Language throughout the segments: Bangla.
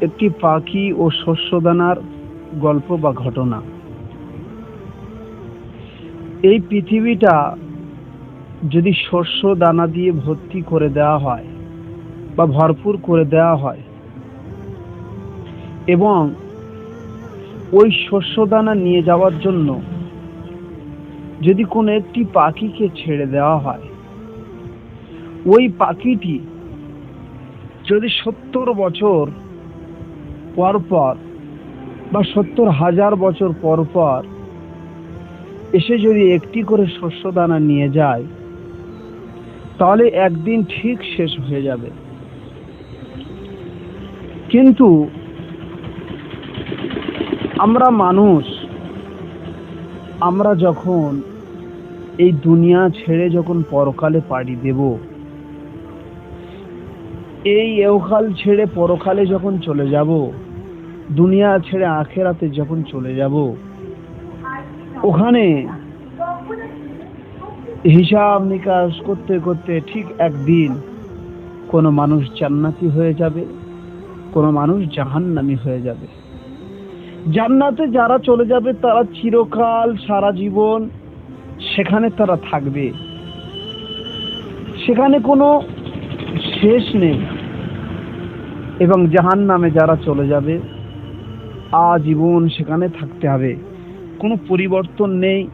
একটি পাখি ও শস্যদানার গল্প বা ঘটনা। এই পৃথিবীটা যদি শস্য দানা দিয়ে ভর্তি করে দেওয়া হয় বা ভরপুর করে দেওয়া হয় এবং ওই শস্য দানা নিয়ে যাওয়ার জন্য যদি কোনো একটি পাখিকে ছেড়ে দেওয়া হয়, ওই পাখিটি যদি সত্তর বছর পর পর বা সত্তর হাজার বছর পর পর এসে যদি একটি করে শস্য দানা নিয়ে যায়, তাহলে একদিন ঠিক শেষ হয়ে যাবে। কিন্তু আমরা মানুষ, আমরা যখন এই দুনিয়া ছেড়ে যখন পরকালে পাড়ি দেব, এই এওকাল ছেড়ে পরকালে যখন চলে যাব দুনিয়া ছেড়ে আখেরাতে যখন চলে যাব, ওখানে হিসাব নিকাশ করতে করতে ঠিক একদিন কোনো মানুষ জান্নাতি হয়ে যাবে, কোনো মানুষ জাহান্নামি হয়ে যাবে। জান্নাতে যারা চলে যাবে, তারা চিরকাল সারা জীবন সেখানে তারা থাকবে। সেখানে কোনো শেষ নেই। এবং জাহান নামে যারা চলে যাবে আজীবন সেখানে থাকতে হবে। কোনো পরিবর্তন নেই,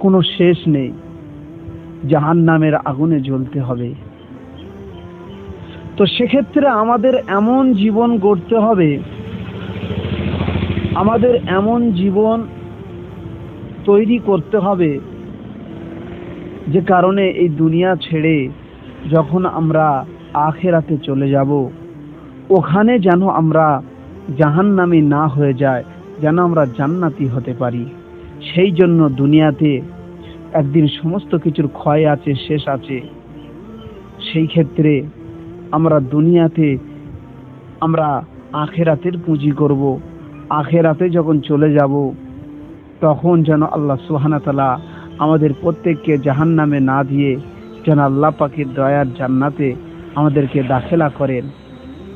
কোনো শেষ নেই। জাহান নামের আগুনে জ্বলতে হবে। তো সেক্ষেত্রে আমাদের এমন জীবন গড়তে হবে, আমাদের এমন জীবন তৈরি করতে হবে, যে কারণে এই দুনিয়া ছেড়ে যখন আমরা আখেরাতে চলে যাব, ওখানে যেন আমরা জাহান্নামি না হয়ে যায়, যেন আমরা জান্নাতি হতে পারি। সেই জন্য দুনিয়াতে একদিন সমস্ত কিছুর ক্ষয় আছে, শেষ আছে। সেই ক্ষেত্রে আমরা দুনিয়াতে আমরা আখেরাতের পুঁজি করব। আখেরাতে যখন চলে যাব, তখন যেন আল্লাহ সুহানা তালা আমাদের প্রত্যেককে জাহান নামে না দিয়ে যেন আল্লাহ পাখির দয়ার জান্নাতে আমাদেরকে দাখেলা করেন।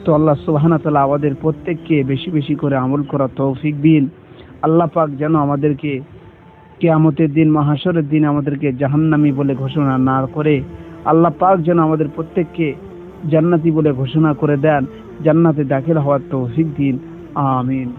তো আল্লাহ সুবাহানা তালা আমাদের প্রত্যেককে বেশি বেশি করে আমল করা তৌফিক দিন। আল্লাহ পাক যেন আমাদেরকে কেয়ামতের দিন মাহাসরের দিন আমাদেরকে জাহান্নামি বলে ঘোষণা না করে, আল্লাহ পাক যেন আমাদের প্রত্যেককে জান্নাতি বলে ঘোষণা করে দেন। জান্নাতে দাখিল হওয়ার তৌফিক দিন। আমিন।